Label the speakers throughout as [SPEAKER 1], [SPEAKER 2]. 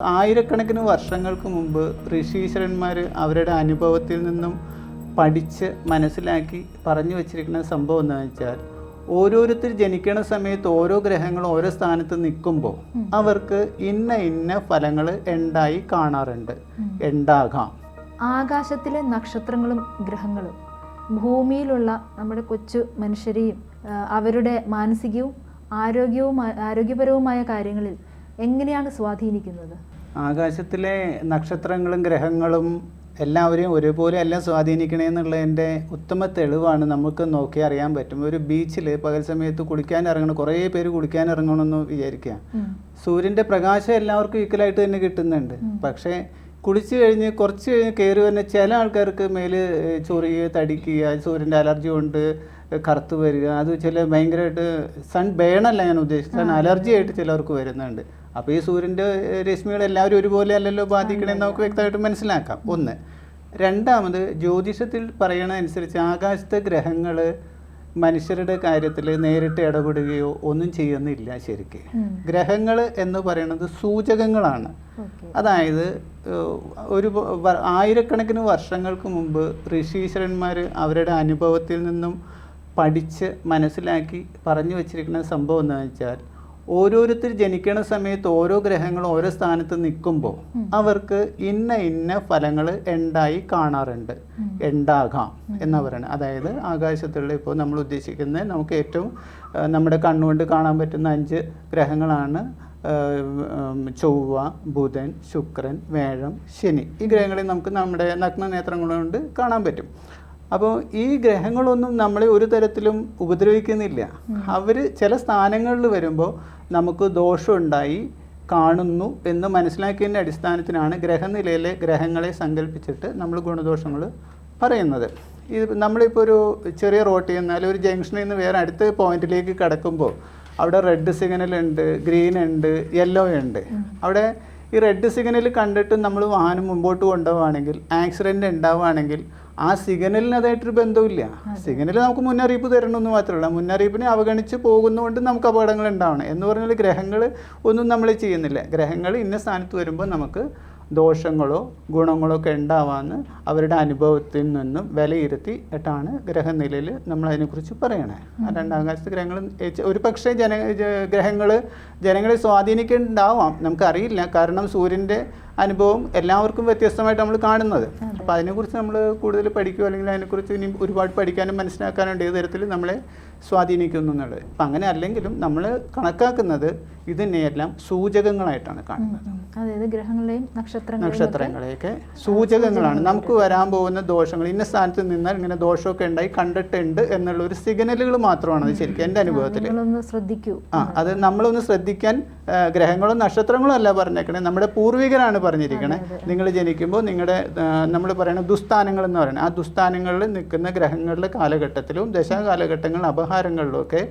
[SPEAKER 1] ആയിരക്കണക്കിന് വർഷങ്ങൾക്ക് മുമ്പ് ഋഷീശ്വരന്മാർ അവരുടെ അനുഭവത്തിൽ നിന്നും പഠിച്ച് മനസ്സിലാക്കി പറഞ്ഞു വച്ചിരിക്കുന്ന സംഭവം എന്താണെന്ന് വെച്ചാൽ ഓരോരുത്തർ ജനിക്കണ സമയത്ത് ഓരോ ഗ്രഹങ്ങളും ഓരോ സ്ഥാനത്ത് നിൽക്കുമ്പോൾ അവർക്ക് ഇന്ന ഇന്ന ഫലങ്ങൾ ഉണ്ടായി കാണാറുണ്ട്. ഉണ്ടാകാം.
[SPEAKER 2] ആകാശത്തിലെ നക്ഷത്രങ്ങളും ഗ്രഹങ്ങളും ഭൂമിയിലുള്ള നമ്മുടെ കൊച്ചു മനുഷ്യരെയും അവരുടെ മാനസികവും ആരോഗ്യവും ആരോഗ്യപരവുമായ കാര്യങ്ങളിൽ എങ്ങനെയാണ് സ്വാധീനിക്കുന്നത്?
[SPEAKER 1] ആകാശത്തിലെ നക്ഷത്രങ്ങളും ഗ്രഹങ്ങളും എല്ലാവരെയും ഒരുപോലെ അല്ല സ്വാധീനിക്കണേന്നുള്ളതിന്റെ ഉത്തമ തെളിവാണ് നമുക്ക് നോക്കി അറിയാൻ പറ്റും. ഒരു ബീച്ചിൽ പകൽ സമയത്ത് കുളിക്കാൻ ഇറങ്ങണം കുറേ പേര് കുളിക്കാൻ ഇറങ്ങണമെന്ന് വിചാരിക്കുക. സൂര്യന്റെ പ്രകാശം എല്ലാവർക്കും ഈക്വലായിട്ട് തന്നെ കിട്ടുന്നുണ്ട്. പക്ഷേ കുളിച്ച് കഴിഞ്ഞ് കുറച്ച് കഴിഞ്ഞ് കയറി വരുന്ന ചില ആൾക്കാർക്ക് മേൽ ചൊറിയുക തടിക്കുക സൂര്യന്റെ അലർജി കൊണ്ട് കറുത്ത് വരിക അത് ചില ഭയങ്കരമായിട്ട് സൺ ബേണല്ല ഞാൻ ഉദ്ദേശിച്ചത്. സൺ അലർജി ആയിട്ട് ചിലർക്ക് വരുന്നുണ്ട്. അപ്പോൾ ഈ സൂര്യന്റെ രശ്മികൾ എല്ലാവരും ഒരുപോലെ അല്ലല്ലോ ബാധിക്കണമെന്ന് നമുക്ക് വ്യക്തമായിട്ട് മനസ്സിലാക്കാം. ഒന്ന്. രണ്ടാമത് ജ്യോതിഷത്തിൽ പറയണ അനുസരിച്ച് ആകാശത്തെ ഗ്രഹങ്ങൾ മനുഷ്യരുടെ കാര്യത്തിൽ നേരിട്ട് ഇടപെടുകയോ ഒന്നും ചെയ്യുന്നില്ല ശരിക്ക്. ഗ്രഹങ്ങൾ എന്ന് പറയുന്നത് സൂചകങ്ങളാണ്. അതായത് ഒരു ആയിരക്കണക്കിന് വർഷങ്ങൾക്ക് മുമ്പ് ഋഷീശ്വരന്മാർ അവരുടെ അനുഭവത്തിൽ നിന്നും പഠിച്ച് മനസ്സിലാക്കി പറഞ്ഞു വെച്ചിരിക്കുന്ന സംഭവം എന്താണെന്ന് വെച്ചാൽ ഓരോരുത്തർ ജനിക്കുന്ന സമയത്ത് ഓരോ ഗ്രഹങ്ങളും ഓരോ സ്ഥാനത്ത് നിൽക്കുമ്പോൾ അവർക്ക് ഇന്ന ഇന്ന ഫലങ്ങൾ ഉണ്ടായി കാണാറുണ്ട്. ഉണ്ടാകാം എന്ന് പറയുന്നത് അതായത് ആകാശത്തുള്ള ഇപ്പോൾ നമ്മൾ ഉദ്ദേശിക്കുന്ന നമുക്ക് ഏറ്റവും നമ്മുടെ കണ്ണുകൊണ്ട് കാണാൻ പറ്റുന്ന അഞ്ച് ഗ്രഹങ്ങളാണ് ചൊവ്വ ബുധൻ ശുക്രൻ വേഴം ശനി. ഈ ഗ്രഹങ്ങളെ നമുക്ക് നമ്മുടെ നഗ്നനേത്രങ്ങൾ കൊണ്ട് കാണാൻ പറ്റും. അപ്പോൾ ഈ ഗ്രഹങ്ങളൊന്നും നമ്മളെ ഒരു തരത്തിലും ഉപദ്രവിക്കുന്നില്ല. അവർ ചില സ്ഥാനങ്ങളിൽ വരുമ്പോൾ നമുക്ക് ദോഷമുണ്ടായി കാണുന്നു എന്ന് മനസ്സിലാക്കിയതിന്റെ അടിസ്ഥാനത്തിലാണ് ഗ്രഹനിലയിലെ ഗ്രഹങ്ങളെ സങ്കല്പിച്ചിട്ട് നമ്മൾ ഗുണദോഷങ്ങൾ പറയുന്നത്. ഇത് നമ്മളിപ്പോൾ ഒരു ചെറിയ റോട്ടിൽ നിന്നാൽ ഒരു ജംഗ്ഷനിൽ നിന്ന് വേറെ അടുത്ത പോയിന്റിലേക്ക് കിടക്കുമ്പോൾ അവിടെ റെഡ് സിഗ്നൽ ഉണ്ട് ഗ്രീൻ ഉണ്ട് യെല്ലോ ഉണ്ട്. അവിടെ ഈ റെഡ് സിഗ്നൽ കണ്ടിട്ട് നമ്മൾ വാഹനം മുമ്പോട്ട് കൊണ്ടുപോവുകയാണെങ്കിൽ ആക്സിഡന്റ് ഉണ്ടാവുകയാണെങ്കിൽ ആ സിഗ്നലിന് അതായിട്ടൊരു ബന്ധമില്ല സിഗ്നൽ നമുക്ക് മുന്നറിയിപ്പ് തരണമെന്ന് മാത്രമല്ല മുന്നറിയിപ്പിനെ അവഗണിച്ച് പോകുന്നതുകൊണ്ട് നമുക്ക് അപകടങ്ങൾ ഉണ്ടാവണം. എന്ന് പറഞ്ഞാൽ ഗ്രഹങ്ങൾ ഒന്നും നമ്മൾ ചെയ്യുന്നില്ല. ഗ്രഹങ്ങൾ ഇന്ന സ്ഥാനത്ത് വരുമ്പോൾ നമുക്ക് ദോഷങ്ങളോ ഗുണങ്ങളോ ഒക്കെ ഉണ്ടാവാമെന്ന് അവരുടെ അനുഭവത്തിൽ നിന്നും വിലയിരുത്തിയിട്ടാണ് ഗ്രഹനിലയിൽ നമ്മൾ അതിനെക്കുറിച്ച് പറയണേ. ആ രണ്ടാകാശത്ത് ഗ്രഹങ്ങൾ ഒരു പക്ഷേ ജന ഗ്രഹങ്ങൾ ജനങ്ങളെ സ്വാധീനിക്കുന്നുണ്ടാവാം നമുക്കറിയില്ല. കാരണം സൂര്യന്റെ അനുഭവം എല്ലാവർക്കും വ്യത്യസ്തമായിട്ട് നമ്മൾ കാണുന്നത്. അപ്പോൾ അതിനെക്കുറിച്ച് നമ്മൾ കൂടുതൽ പഠിക്കുക അല്ലെങ്കിൽ അതിനെക്കുറിച്ച് ഇനി ഒരുപാട് പഠിക്കാനും മനസ്സിലാക്കാനും ഏത് തരത്തിൽ നമ്മളെ സ്വാധീനിക്കുന്നു എന്നുള്ളത്. അപ്പം അങ്ങനെ അല്ലെങ്കിലും നമ്മൾ കണക്കാക്കുന്നത് ഇതിനെയെല്ലാം സൂചകങ്ങളായിട്ടാണ് കാണുന്നത്.
[SPEAKER 2] അതായത് ഗ്രഹങ്ങളെയും ഒക്കെ
[SPEAKER 1] നക്ഷത്രങ്ങളെയൊക്കെ സൂചകങ്ങളാണ്. നമുക്ക് വരാൻ പോകുന്ന ദോഷങ്ങൾ ഇന്ന സ്ഥാനത്ത് നിന്നാൽ ഇങ്ങനെ ദോഷമൊക്കെ ഉണ്ടായി കണ്ടിട്ടുണ്ട് എന്നുള്ള ഒരു സിഗ്നലുകൾ മാത്രമാണ് അത് ശരിക്കും എന്റെ അനുഭവത്തിൽ.
[SPEAKER 2] ശ്രദ്ധിക്കൂ.
[SPEAKER 1] ആ അത് നമ്മളൊന്ന് ശ്രദ്ധിക്കാൻ ഗ്രഹങ്ങളും നക്ഷത്രങ്ങളും അല്ല പറഞ്ഞേക്കണേ. നമ്മുടെ പൂർവികരാണ് പറഞ്ഞിരിക്കണേ. നിങ്ങൾ ജനിക്കുമ്പോൾ നിങ്ങളുടെ നമ്മൾ പറയുന്ന ദുസ്ഥാനങ്ങൾ എന്ന് പറയുന്നത് ആ ദുസ്ഥാനങ്ങളിൽ നിൽക്കുന്ന ഗ്രഹങ്ങളുടെ കാലഘട്ടത്തിലും ദശാകാലഘട്ടങ്ങളിൽ അപഹാരങ്ങളിലും ഒക്കെ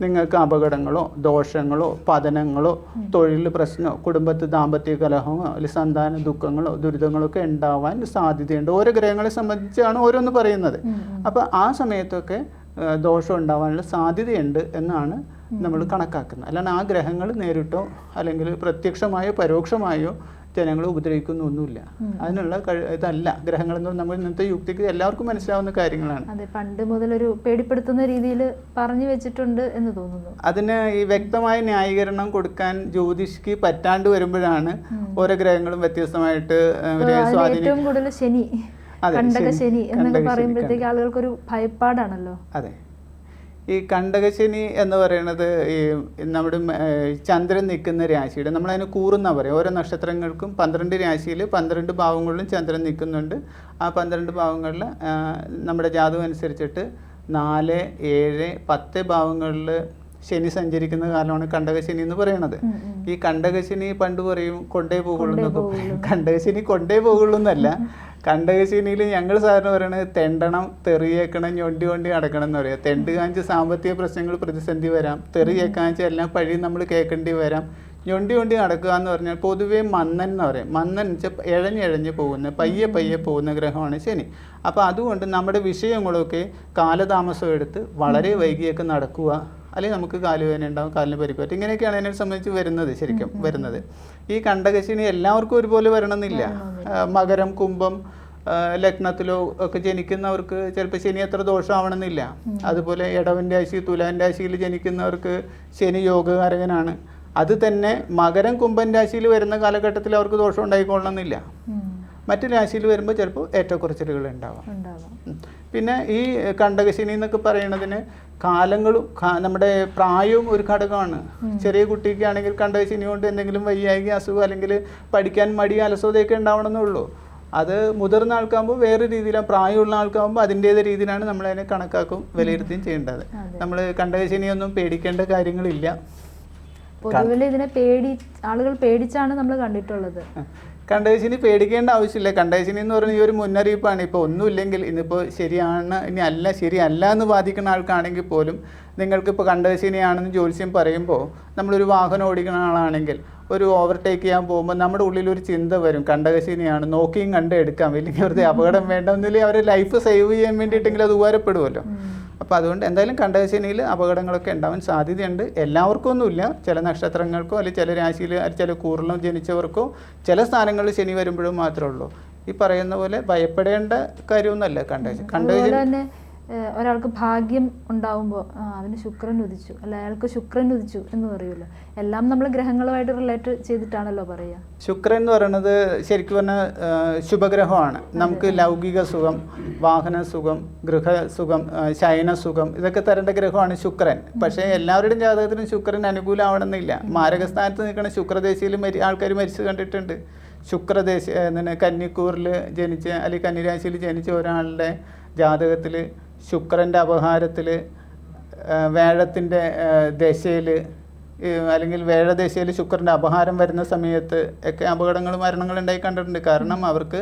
[SPEAKER 1] നിങ്ങൾക്ക് അപകടങ്ങളോ ദോഷങ്ങളോ പതനങ്ങളോ തൊഴിൽ പ്രശ്നമോ കുടുംബത്തിൽ ദാമ്പത്യ കലഹമോ അല്ലെങ്കിൽ സന്താന ദുഃഖങ്ങളോ ദുരിതങ്ങളോ ഒക്കെ ഉണ്ടാവാൻ സാധ്യതയുണ്ട്. ഓരോ ഗ്രഹങ്ങളെ സംബന്ധിച്ചാണ് ഓരോന്ന് പറയുന്നത്. അപ്പോൾ ആ സമയത്തൊക്കെ ദോഷം ഉണ്ടാവാനുള്ള സാധ്യതയുണ്ട് എന്നാണ് നമ്മൾ കണക്കാക്കുന്നത്. അല്ലാണ്ട് ആ ഗ്രഹങ്ങൾ നേരിട്ടോ അല്ലെങ്കിൽ പ്രത്യക്ഷമായോ പരോക്ഷമായോ ജനങ്ങളെ ഉപദ്രവിക്കുന്നൊന്നുമില്ല. അതിനുള്ള ഇതല്ല. ഗ്രഹങ്ങൾ എന്ന് നമ്മൾ ഇന്നത്തെ യുക്തിക്ക് എല്ലാവർക്കും മനസ്സിലാവുന്ന കാര്യങ്ങളാണ്.
[SPEAKER 2] അതെ പണ്ട് മുതൽ ഒരു പേടിപ്പെടുത്തുന്ന രീതിയിൽ പറഞ്ഞു വെച്ചിട്ടുണ്ട് എന്ന് തോന്നുന്നു.
[SPEAKER 1] അതിന് ഈ വ്യക്തമായ ന്യായീകരണം കൊടുക്കാൻ ജ്യോതിഷിക്ക് പറ്റാണ്ട് വരുമ്പോഴാണ് ഓരോ ഗ്രഹങ്ങളും വ്യത്യസ്തമായിട്ട്
[SPEAKER 2] ഏറ്റവും കൂടുതൽ ശനി കണ്ടക
[SPEAKER 1] ശനി.
[SPEAKER 2] എന്നൊക്കെ
[SPEAKER 1] പറയുമ്പോഴത്തേക്ക് ആളുകൾക്ക്
[SPEAKER 2] പറയുമ്പോഴത്തേക്ക് ആളുകൾക്കൊരു ഭയപ്പാടാണല്ലോ.
[SPEAKER 1] അതെ. ഈ കണ്ടകശനി എന്ന് പറയുന്നത് ഈ നമ്മുടെ ചന്ദ്രൻ നിൽക്കുന്ന രാശിയുടെ നമ്മളതിന് കൂറുന്ന പറയും. ഓരോ നക്ഷത്രങ്ങൾക്കും പന്ത്രണ്ട് രാശിയിൽ പന്ത്രണ്ട് ഭാവങ്ങളിലും ചന്ദ്രൻ നിൽക്കുന്നുണ്ട്. ആ പന്ത്രണ്ട് ഭാവങ്ങളിൽ നമ്മുടെ ജാതകം അനുസരിച്ചിട്ട് നാല് ഏഴ് പത്ത് ഭാവങ്ങളിൽ ശനി സഞ്ചരിക്കുന്ന കാലമാണ് കണ്ടകശനി എന്ന് പറയുന്നത് ഈ കണ്ടകശനി പണ്ട് പറയും കൊണ്ടേ പോകുള്ളൂ എന്നൊക്കെ കണ്ടകശനി കൊണ്ടേ പോകുള്ളൂ എന്നല്ല. കണ്ടകശനിയിൽ ഞങ്ങൾ സാധാരണ പറയുന്നത് തെണ്ടണം തെറിയേക്കണം ഞൊണ്ടി കൊണ്ടി അടക്കണം എന്ന് പറയാം. തെണ്ട് കാഞ്ച് സാമ്പത്തിക പ്രശ്നങ്ങൾ പ്രതിസന്ധി വരാം തെറിയേക്കാഞ്ച് എല്ലാം പഴി നമ്മൾ കേൾക്കേണ്ടി വരാം. ഞൊണ്ടി കൊണ്ടി നടക്കുക എന്ന് പറഞ്ഞാൽ പൊതുവേ മന്നൻ എന്ന് പറയും. മന്നൻ വെച്ചാൽ ഇഴഞ്ഞിഴഞ്ഞ് പോകുന്ന പയ്യെ പയ്യെ പോകുന്ന ഗ്രഹമാണ് ശനി. അപ്പോൾ അതുകൊണ്ട് നമ്മുടെ വിഷയങ്ങളൊക്കെ കാലതാമസം എടുത്ത് വളരെ വൈകിയൊക്കെ നടക്കുക. അല്ലെങ്കിൽ നമുക്ക് കാലുവേദന ഉണ്ടാവും കാലിന് പരിക്കുപറ്റും ഇങ്ങനെയൊക്കെയാണ് അതിനെ സംബന്ധിച്ച് വരുന്നത് ശരിക്കും വരുന്നത്. ഈ കണ്ടകശിനി എല്ലാവർക്കും ഒരുപോലെ വരണമെന്നില്ല. മകരം കുംഭം ലഗ്നത്തിലോ ഒക്കെ ജനിക്കുന്നവർക്ക് ചിലപ്പോൾ ശനി അത്ര ദോഷമാവണമെന്നില്ല. അതുപോലെ ഇടവന്റെ രാശി തുലാന്റെ രാശിയിൽ ജനിക്കുന്നവർക്ക് ശനി യോഗകാരകനാണ്. അത് തന്നെ മകരം കുംഭൻ രാശിയിൽ വരുന്ന കാലഘട്ടത്തിൽ അവർക്ക് ദോഷം ഉണ്ടായിക്കൊള്ളണമെന്നില്ല. മറ്റു രാശിയിൽ വരുമ്പോൾ ചിലപ്പോൾ ഏറ്റക്കുറച്ചിലുകൾ ഉണ്ടാവാം. പിന്നെ ഈ കണ്ടകശിനി എന്നൊക്കെ പറയുന്നതിന് കാലങ്ങളും നമ്മുടെ പ്രായവും ഒരു ഘടകമാണ്. ചെറിയ കുട്ടിക്ക് ആണെങ്കിൽ കണ്ടകശിനി കൊണ്ട് എന്തെങ്കിലും വയ്യായി അസുഖം അല്ലെങ്കിൽ പഠിക്കാൻ മടി അലസതയൊക്കെ ഉണ്ടാവണമെന്നുള്ളൂ. അത് മുതിർന്ന ആൾക്കാകുമ്പോൾ വേറെ രീതിയിലാണ് പ്രായമുള്ള ആൾക്കാകുമ്പോൾ അതിന്റേത് രീതിയിലാണ് നമ്മളതിനെ കണക്കാക്കും വിലയിരുത്തുകയും ചെയ്യേണ്ടത്. നമ്മൾ കണ്ടകശിനിയൊന്നും പേടിക്കേണ്ട കാര്യങ്ങളില്ല.
[SPEAKER 2] പൊതുവെ ഇതിനെ പേടി ആളുകൾ പേടിച്ചാണ് നമ്മൾ കണ്ടിട്ടുള്ളത്.
[SPEAKER 1] കണ്ടകശിനി പേടിക്കേണ്ട ആവശ്യമില്ല. കണ്ടേശിനി എന്ന് പറയുന്ന ഈ ഒരു മുന്നറിയിപ്പാണ്. ഇപ്പോൾ ഒന്നുമില്ലെങ്കിൽ ഇന്നിപ്പോൾ ശരിയാണ് ഇനി അല്ല ശരിയല്ല എന്ന് വാദിക്കുന്ന ആൾക്കാണെങ്കിൽ പോലും നിങ്ങൾക്കിപ്പോൾ കണ്ടേശിനിയാണെന്ന് ജ്യോത്സ്യം പറയുമ്പോൾ നമ്മളൊരു വാഹനം ഓടിക്കുന്ന ആളാണെങ്കിൽ ഒരു ഓവർടേക്ക് ചെയ്യാൻ പോകുമ്പോൾ നമ്മുടെ ഉള്ളിൽ ഒരു ചിന്ത വരും. കണ്ടകശിനിയാണ് നോക്കിയും കണ്ട് എടുക്കാം. ഇല്ലെങ്കിൽ വെറുതെ അപകടം വേണ്ടെന്നില്ലെങ്കിൽ അവരെ ലൈഫ് സേവ് ചെയ്യാൻ വേണ്ടിയിട്ടെങ്കിലും അത് ഉപകാരപ്പെടുമല്ലോ. അപ്പോൾ അതുകൊണ്ട് എന്തായാലും കണ്ടകശനിയിൽ അപകടങ്ങളൊക്കെ ഉണ്ടാവാൻ സാധ്യതയുണ്ട്. എല്ലാവർക്കും ഒന്നുമില്ല ചില നക്ഷത്രങ്ങൾക്കോ അല്ലെങ്കിൽ ചില രാശിയിൽ അല്ലെങ്കിൽ ചില കൂറിലും ജനിച്ചവർക്കോ ചില സ്ഥാനങ്ങളിൽ ശനി വരുമ്പോഴും മാത്രമേ ഉള്ളൂ. ഈ പറയുന്ന പോലെ ഭയപ്പെടേണ്ട കാര്യമൊന്നുമല്ല കണ്ടകശനി. കണ്ടകശനി
[SPEAKER 2] ഒരാൾക്ക് ഭാഗ്യം ഉണ്ടാവുമ്പോൾ അവന് ശുക്രൻ ഉദിച്ചു. അല്ല അയാൾക്ക് ശുക്രൻ ഉദിച്ചു എന്ന് പറയുമല്ലോ. എല്ലാം നമ്മൾ ഗ്രഹങ്ങളുമായിട്ട് റിലേറ്റ് ചെയ്തിട്ടാണല്ലോ പറയുക.
[SPEAKER 1] ശുക്രൻ എന്ന് പറയുന്നത് ശരിക്കും പറഞ്ഞാൽ ശുഭഗ്രഹമാണ്. നമുക്ക് ലൗകിക സുഖം വാഹന സുഖം ഗൃഹസുഖം ആ, ശയന സുഖം ഇതൊക്കെ തരേണ്ട ഗ്രഹമാണ് ശുക്രൻ. പക്ഷേ എല്ലാവരുടെയും ജാതകത്തിനും ശുക്രൻ അനുകൂലമാവണമെന്നില്ല. മാരകസ്ഥാനത്ത് നിൽക്കുന്ന ശുക്രദേശിയിൽ മരി ആൾക്കാർ മരിച്ചു കണ്ടിട്ടുണ്ട്. ശുക്രദേശ കന്നിക്കൂറിൽ ജനിച്ച അല്ലെങ്കിൽ കന്നിരാശിയിൽ ജനിച്ച ഒരാളുടെ ജാതകത്തിൽ ശുക്രന്റെ അപഹാരത്തിൽ വേഴത്തിന്റെ ദശയിൽ അല്ലെങ്കിൽ വേഴദേശയിൽ ശുക്രന്റെ അപഹാരം വരുന്ന സമയത്ത് ഒക്കെ അപകടങ്ങളും മരണങ്ങളും ഉണ്ടായി കണ്ടിട്ടുണ്ട്. കാരണം അവർക്ക്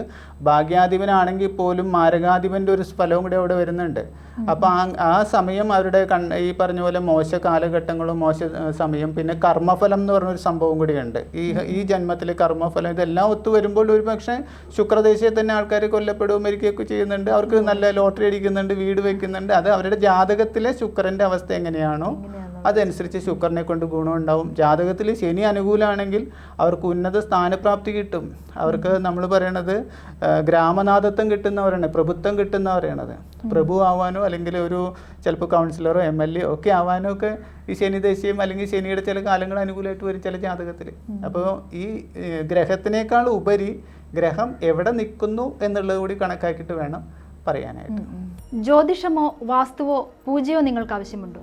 [SPEAKER 1] ഭാഗ്യാധിപനാണെങ്കിൽ പോലും മാരകാധിപന്റെ ഒരു ഫലവും കൂടി അവിടെ വരുന്നുണ്ട്. അപ്പോൾ ആ ആ സമയം അവരുടെ കൺ ഈ പറഞ്ഞ പോലെ മോശ കാലഘട്ടങ്ങളും മോശ സമയം പിന്നെ കർമ്മഫലം എന്ന് പറഞ്ഞൊരു സംഭവം കൂടിയുണ്ട്. ഈ ഈ ജന്മത്തിലെ കർമ്മഫലം ഇതെല്ലാം ഒത്തു വരുമ്പോൾ ഒരു പക്ഷേ ശുക്രദേശിയെ തന്നെ ആൾക്കാർ കൊല്ലപ്പെടുകയും മരിക്കുകയൊക്കെ ചെയ്യുന്നുണ്ട്. അവർക്ക് നല്ല ലോട്ടറി അടിക്കുന്നുണ്ട് വീട് വയ്ക്കുന്നുണ്ട് അത് അവരുടെ ജാതകത്തിലെ ശുക്രന്റെ അവസ്ഥ എങ്ങനെയാണോ? അതനുസരിച്ച് ശുക്രനെ കൊണ്ട് ഗുണമുണ്ടാവും. ജാതകത്തിൽ ശനി അനുകൂലമാണെങ്കിൽ അവർക്ക് ഉന്നത സ്ഥാനപ്രാപ്തി കിട്ടും. അവർക്ക് നമ്മൾ പറയണത് ഗ്രാമനാഥത്വം കിട്ടുന്നവരാണ് പ്രഭുത്വം കിട്ടുന്നവരാണത്. പ്രഭു ആവാനോ അല്ലെങ്കിൽ ഒരു ചിലപ്പോൾ കൗൺസിലറോ എം എൽ എ ഒക്കെ ആവാനോ ഒക്കെ ഈ ശനി ദേശീയം അല്ലെങ്കിൽ ശനിയുടെ ചില കാലങ്ങൾ അനുകൂലമായിട്ട് വരും ചില ജാതകത്തിൽ. അപ്പോൾ ഈ ഗ്രഹത്തിനേക്കാൾ ഉപരി ഗ്രഹം എവിടെ നിൽക്കുന്നു എന്നുള്ളത് കൂടി കണക്കാക്കിയിട്ട് വേണം പറയാനായിട്ട്.
[SPEAKER 3] ജ്യോതിഷമോ വാസ്തുവോ പൂജയോ നിങ്ങൾക്ക് ആവശ്യമുണ്ടോ?